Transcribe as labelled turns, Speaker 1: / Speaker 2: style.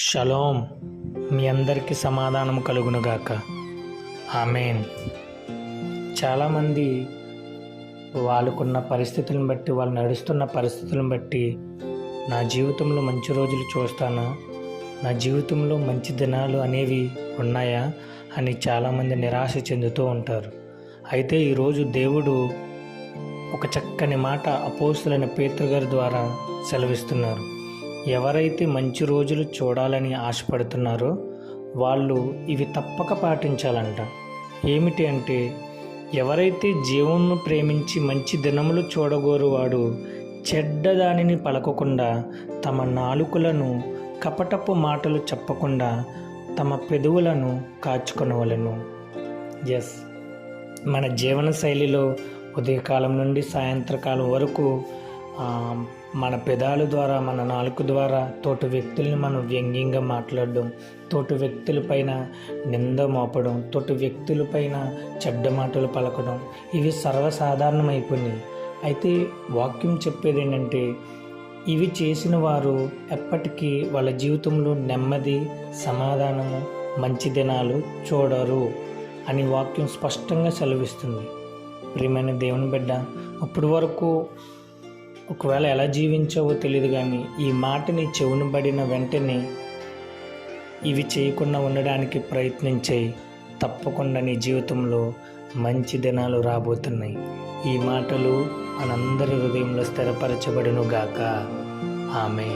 Speaker 1: Shalom మీ అందరికీ సమాధానం కలుగునుగాక. ఆమెన్. చాలామంది వాళ్ళకున్న పరిస్థితులను బట్టి వాళ్ళు నడుస్తున్న పరిస్థితులను బట్టి నా జీవితంలో మంచి రోజులు చూస్తానా. నా జీవితంలో మంచి దినాలు అనేవి ఉన్నాయా అని చాలామంది నిరాశ చెందుతూ ఉంటారు. అయితే ఈరోజు దేవుడు ఒక చక్కని మాట అపోస్తులైన పేతృగారి ద్వారా సెలవిస్తున్నారు. ఎవరైతే మంచి రోజులు చూడాలని ఆశపడుతున్నారో వాళ్ళు ఇవి తప్పక పాటించాలంట. ఏమిటి అంటే ఎవరైతే జీవంను ప్రేమించి మంచి దినములు చూడగోరువాడు చెడ్డదానిని పలకకుండా తమ నాలుకలను కపటపు మాటలు చెప్పకుండా తమ పెదవులను కాచుకొనవలను. ఎస్ మన జీవన శైలిలో ఉదయకాలం నుండి సాయంత్రకాలం వరకు మన పెదాల ద్వారా మన నాలుక ద్వారా తోటి వ్యక్తుల్ని మనం వ్యంగ్యంగా మాట్లాడడం తోటి వ్యక్తులపైన నింద మోపడం తోటి వ్యక్తులపైన చెడ్డ మాటలు పలకడం ఇవి సర్వసాధారణమైపోయినాయి. అయితే వాక్యం చెప్పేది ఏంటంటే ఇవి చేసిన వారు ఎప్పటికీ వాళ్ళ జీవితంలో నెమ్మది సమాధానము మంచి దినాలు చూడరు అని వాక్యం స్పష్టంగా సెలవిస్తుంది. ప్రియమైన దేవుని బిడ్డ ఇప్పటి వరకు ఒకవేళ ఎలా జీవించావో తెలియదు కానీ ఈ మాటని చెవును పడిన వెంటనే ఇవి చేయకుండా ఉండడానికి ప్రయత్నించాయి తప్పకుండా నీ జీవితంలో మంచి దినాలు రాబోతున్నాయి. ఈ మాటలు మనందరి హృదయంలో స్థిరపరచబడును గాక ఆమె